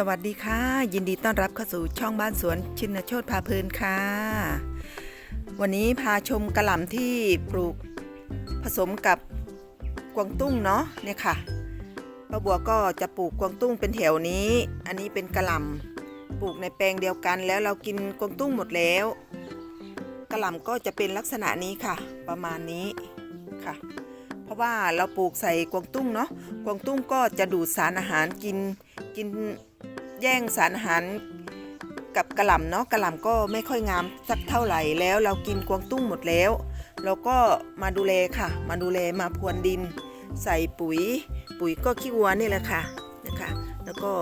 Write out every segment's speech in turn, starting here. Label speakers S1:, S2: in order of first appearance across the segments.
S1: สวัสดีค่ะ ยินดีต้อนรับเข้าสู่ช่องบ้านสวนชินโชตพาเพลินค่ะ วันนี้พาชมกระหล่ำที่ปลูกผสมกับกวางตุ้งเนาะเนี่ยค่ะป้าบัวก็จะปลูกกวางตุ้งเป็นแถวนี้ อันนี้เป็นกระหล่ำปลูกในแปลงเดียวกัน แล้วเรากินกวางตุ้งหมดแล้วกระหล่ำก็จะเป็นลักษณะนี้ค่ะ ประมาณนี้ค่ะ เพราะว่าเราปลูกใส่กวางตุ้งเนาะกวางตุ้งก็จะดูดสารอาหารกินกิน แย่งสารอาหารกับกระหล่ำเนาะกระหล่ำก็ไม่ค่อยงามสักเท่าไหร่แล้วเรากินกวางตุ้งหมดแล้ว เราก็มาดูแลค่ะ มาดูแลมาพรวนดิน ใส่ปุ๋ย ปุ๋ยก็ขี้วัวนี่แหละค่ะนะคะแล้วก็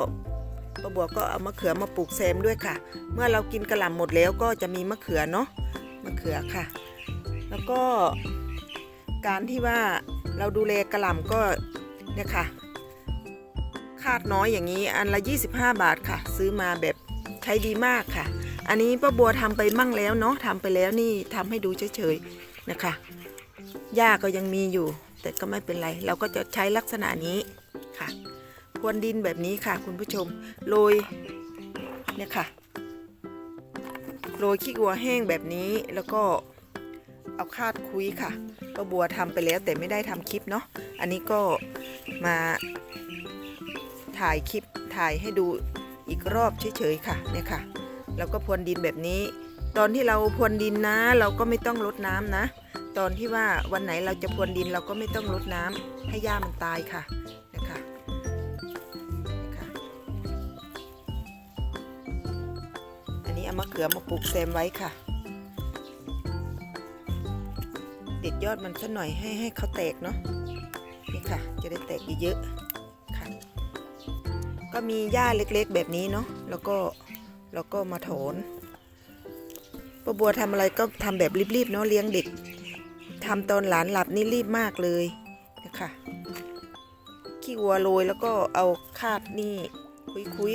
S1: ป้าบัวก็เอามะเขือมาปลูกแซมด้วยค่ะ เมื่อเรากินกระหล่ำหมดแล้วก็จะมีมะเขือเนาะมะเขือค่ะ แล้วก็การที่ว่าเราดูแลกระหล่ำก็เนี่ยค่ะ คาดน้อยอย่างนี้อันละ 25 บาทค่ะ ซื้อมาแบบใช้ดีมากค่ะ อันนี้ป้าบัวทำไปมั่งแล้วเนาะทำไปแล้วนี่ทำให้ดูเฉยๆนะคะหญ้าก็ยังมีอยู่ แต่ก็ไม่เป็นไร เราก็จะใช้ลักษณะนี้ค่ะพรวนดินแบบนี้ค่ะ คุณผู้ชมโรยเนี่ยค่ะโรยขี้วัวแห้งแบบนี้แล้วก็เอาคาดคุยค่ะป้าบัวทำไปแล้วแต่ไม่ได้ทำคลิปเนาะอันนี้ก็มา ถ่ายคลิปถ่ายให้ดูอีกรอบเฉยๆค่ะเนี่ยค่ะแล้วก็พรวนดินแบบนี้ ตอนที่เราพรวนดินนะ เราก็ไม่ต้องรดน้ำนะ ตอนที่ว่าวันไหนเราจะพรวนดินเราก็ไม่ต้องรดน้ำให้หญ้ามันตายค่ะนะคะนะคะอันนี้เอามะเขือมาปลูกแซมไว้ค่ะเด็ดยอดมันสักหน่อยให้ให้เขาแตกเนาะนี่ค่ะ จะได้แตกเยอะๆค่ะ ก็มีหญ้าเล็กๆแบบนี้เนาะแล้วก็แล้วก็มาโถนป้าบัวทำอะไรก็ทำแบบรีบๆเนาะเลี้ยงเด็กทำตอนหลานหลับนี่รีบมากเลยนะคะขี้วัวโรยแล้วก็เอาคาดนี่คุย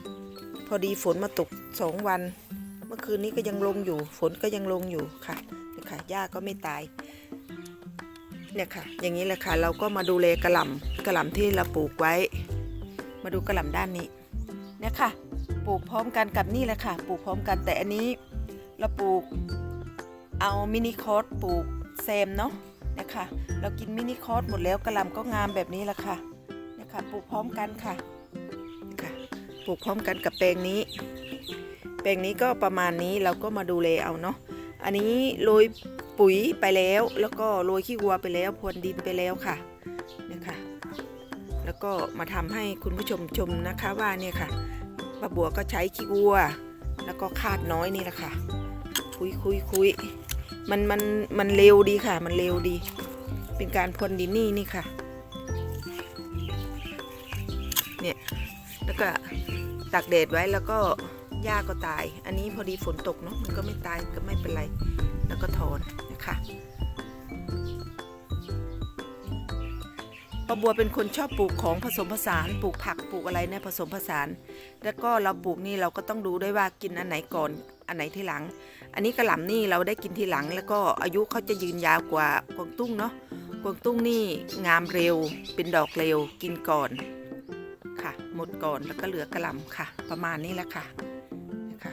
S1: ๆพอดีฝนมาตกสองวัน เมื่อคืนนี้ก็ยังลงอยู่ ฝนก็ยังลงอยู่ค่ะเนี่ยค่ะหญ้าก็ไม่ตายเนี่ยค่ะ อย่างนี้แหละค่ะ เราก็มาดูแลกระหล่ำกระหล่ำที่เราปลูกไว้ มาดูกระหล่ำด้านนี้เนี่ยค่ะ ปลูกพร้อมกันกับนี่แหละค่ะ ปลูกพร้อมกันแต่อันนี้เราปลูกเอามินิคอร์สปลูกแซมเนาะเนี่ยค่ะ เรากินมินิคอร์สหมดแล้วกระหล่ำก็งามแบบนี้แหละค่ะเนี่ยค่ะ ปลูกพร้อมกันค่ะค่ะ ปลูกพร้อมกันกับแปลงนี้ แปลงนี้ก็ประมาณนี้เราก็มาดูแลเอาเนาะอันนี้โรยปุ๋ยไปแล้ว แล้วก็โรยขี้วัวไปแล้วพรวนดินไปแล้วค่ะ แล้วก็มาทำให้คุณผู้ชมชมนะคะว่าเนี่ยค่ะป้าบัวก็ใช้ขี้วัว แล้วก็คาดน้อยนี่แหละค่ะ คุยคุยคุยมันมันมันเร็วดีค่ะ มันเร็วดี เป็นการพรวนดินนี่นี่ค่ะ เนี่ยแล้วก็ตากแดดไว้แล้วก็หญ้าก็ตาย อันนี้พอดีฝนตกเนาะมันก็ไม่ตายก็ไม่เป็นไร แล้วก็ถอนนะคะ ป้าบัวเป็นคนชอบปลูกของผสมผสานปลูกผักปลูกอะไรเนี่ยผสมผสาน แล้วก็เราปลูกนี่เราก็ต้องดูด้วยว่ากินอันไหนก่อนอันไหนทีหลัง อันนี้กระหล่ำนี่เราได้กินทีหลัง แล้วก็อายุเขาจะยืนยาวกว่ากวางตุ้งเนาะกวางตุ้งนี่งามเร็ว เป็นดอกเร็วกินก่อนค่ะ หมดก่อนแล้วก็เหลือกระหล่ำค่ะ ประมาณนี้แหละค่ะนะคะ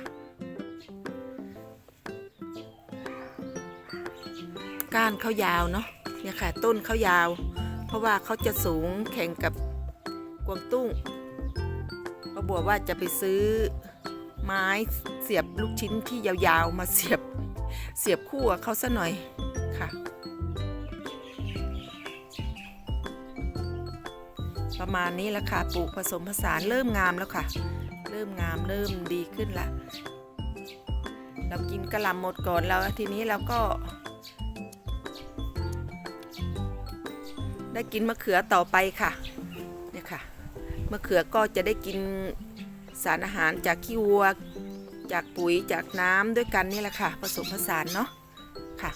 S1: ก้านเขายาวเนาะเนี่ยค่ะ ต้นเขายาว ราะว่าเขาจะสูงแข่งกับกวางตุ้งป้าบัวว่าจะไปซื้อไม้เสียบลูกชิ้นที่ยาวๆ มาเสียบเสียบคู่เขาซะหน่อยค่ะ ประมาณนี้ละค่ะปลูกผสมผสานเริ่มงามแล้วค่ะ เริ่มงามเริ่มดีขึ้นละเรากินกระหลำหมดก่อนแล้วทีนี้เราก็ ได้กินมะเขือต่อไปค่ะเนี่ยค่ะมะเขือก็จะได้กินสารอาหารจากขี้วัว จากปุ๋ยจากน้ำด้วยกันนี่แหละค่ะ ผสมผสานเนาะค่ะ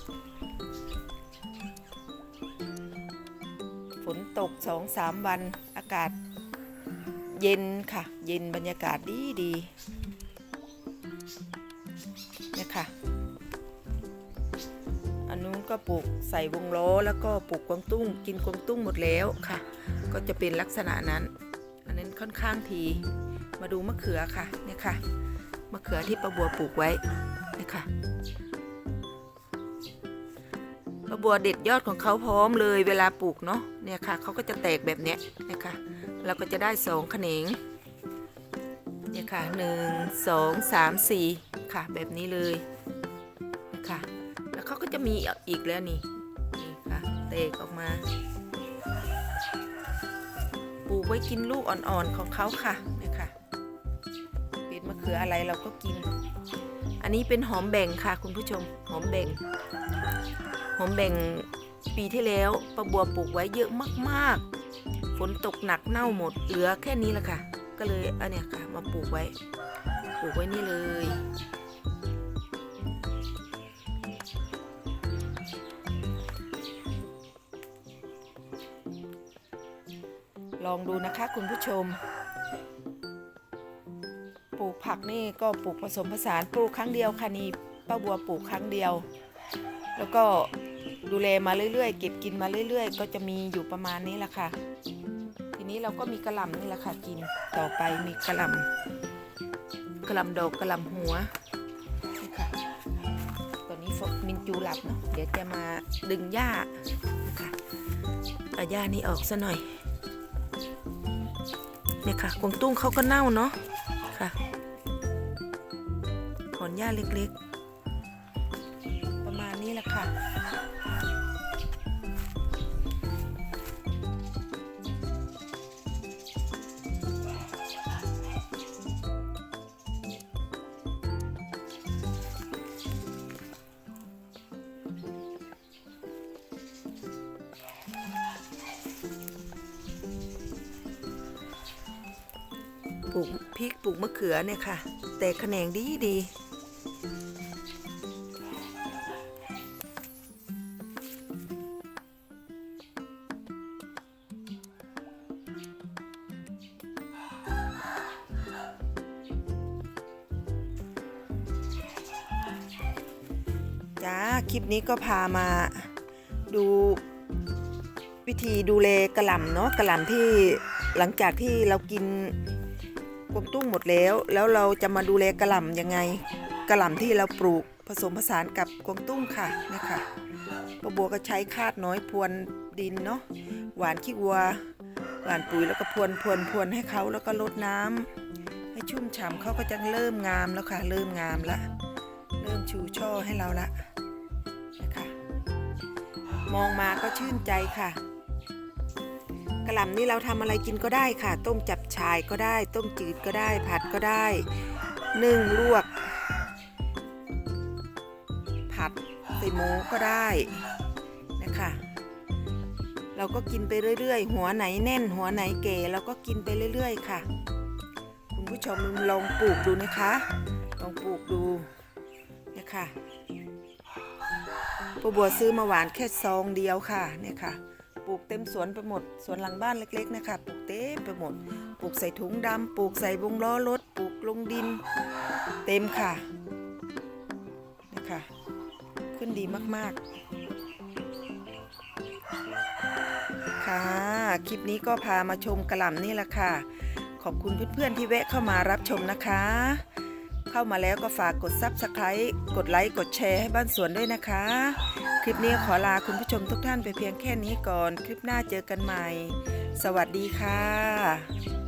S1: ฝนตกสองสามวันอากาศเย็นค่ะ เย็นบรรยากาศดีดี ก็ปลูกใส่วงล้อแล้วก็ปลูกกวางตุ้ง กินกวางตุ้งหมดแล้วค่ะ ก็จะเป็นลักษณะนั้น อันนั้นค่อนข้างทีมาดูมะเขือค่ะเนี่ยค่ะมะเขือที่ป้าบัวปลูกไว้เนี่ยค่ะป้าบัวเด็ดยอดของเขาพร้อมเลยเวลาปลูกเนาะเนี่ยค่ะเขาก็จะแตกแบบเนี้ยเนี่ยค่ะเราก็จะได้สองแขนงเนี่ยค่ะหนึ่งสองสามสี่ค่ะแบบนี้เลย ก็จะมีอีกแล้วนี่นี่ค่ะแตกออกมา ปลูกไว้กินลูกอ่อนๆของเขาค่ะนะคะเป็นมะเขืออะไรเราก็กิน อันนี้เป็นหอมแบ่งค่ะ คุณผู้ชมหอมแบ่ง หอมแบ่งปีที่แล้วป้าบัวปลูกไว้เยอะมากๆฝนตกหนักเน่าหมดเหลือแค่นี้แหละค่ะ ก็เลยอันเนี้ยค่ะ มาปลูกไว้ ปลูกไว้นี่เลย ลองดูนะคะคุณผู้ชม ปลูกผักนี่ก็ปลูกผสมผสานปลูกครั้งเดียวค่ะนี่ป้าบัวปลูกครั้งเดียว แล้วก็ดูแลมาเรื่อยๆ เก็บกินมาเรื่อย ๆ ก็จะมีอยู่ประมาณนี้แหละค่ะ ทีนี้เราก็มีกระหล่ำนี่แหละค่ะกินต่อไปมีกระหล่ำกระหล่ำดอกกระหล่ำหัวนี่ค่ะตอนนี้ฟกมินจูหลับเนาะเดี๋ยวจะมาดึงหญ้านะคะเอาหญ้านี้ออกซะหน่อย เนี่ยค่ะกวงตุ้งเขาก็เน่าเนาะค่ะถอนหญ้าเล็กๆ ประมาณนี้แหละค่ะ ลูกพริกปลูกมะเขือเนี่ยค่ะ แต่แขนงดีดีจ้าคลิปนี้ก็พามาดูวิธีดูแลกระหล่ำเนาะกระหล่ำที่หลังจากที่เรากิน วางตุ้งหมดแล้ว แล้วเราจะมาดูแลกระหล่ำยังไง กระหล่ำที่เราปลูกผสมผสานกับกวางตุ้งค่ะนะคะป้าบัวก็ใช้คาดน้อยพรวนดินเนาะหวานขี้วัว หวานปุ๋ยแล้วก็พรวนพรวนพรวนให้เขาแล้วก็ลดน้ำให้ชุ่มฉ่ำเขาก็จะเริ่มงามแล้วค่ะ เริ่มงามละเริ่มชูช่อให้เราละนะคะมองมาก็ชื่นใจค่ะ กระหล่ำนี่เราทำอะไรกินก็ได้ค่ะ ต้มจับชายก็ได้ ต้มจืดก็ได้ ผัดก็ได้ นึ่งลวก ผัดใส่หมูก็ได้นะคะเราก็กินไปเรื่อยๆ หัวไหนแน่น หัวไหนเก๋เราก็กินไปเรื่อยๆ ค่ะ คุณผู้ชมลองปลูกดูนะคะ ลองปลูกดูเนี่ยค่ะป้าบัวซื้อมาหวานแค่ซองเดียวค่ะเนี่ยค่ะ ปลูกเต็มสวนไปหมด สวนหลังบ้านเล็ก ๆ นะคะ ปลูกเต็มไปหมด ปลูกใส่ถุงดำปลูกใส่วงล้อรถ ปลูกลงดิน เต็มค่ะ นะคะ ขึ้นดีมากๆ ค่ะ คลิปนี้ก็พามาชมกระหล่ำนี่แหละค่ะ ขอบคุณเพื่อนๆที่แวะเข้ามารับชมนะคะ เข้ามาแล้วก็ฝากกด Subscribe กดไลค์ กดแชร์ให้บ้านสวนด้วยนะคะ คลิปนี้ขอลาคุณผู้ชมทุกท่านไปเพียงแค่นี้ก่อน คลิปหน้าเจอกันใหม่ สวัสดีค่ะ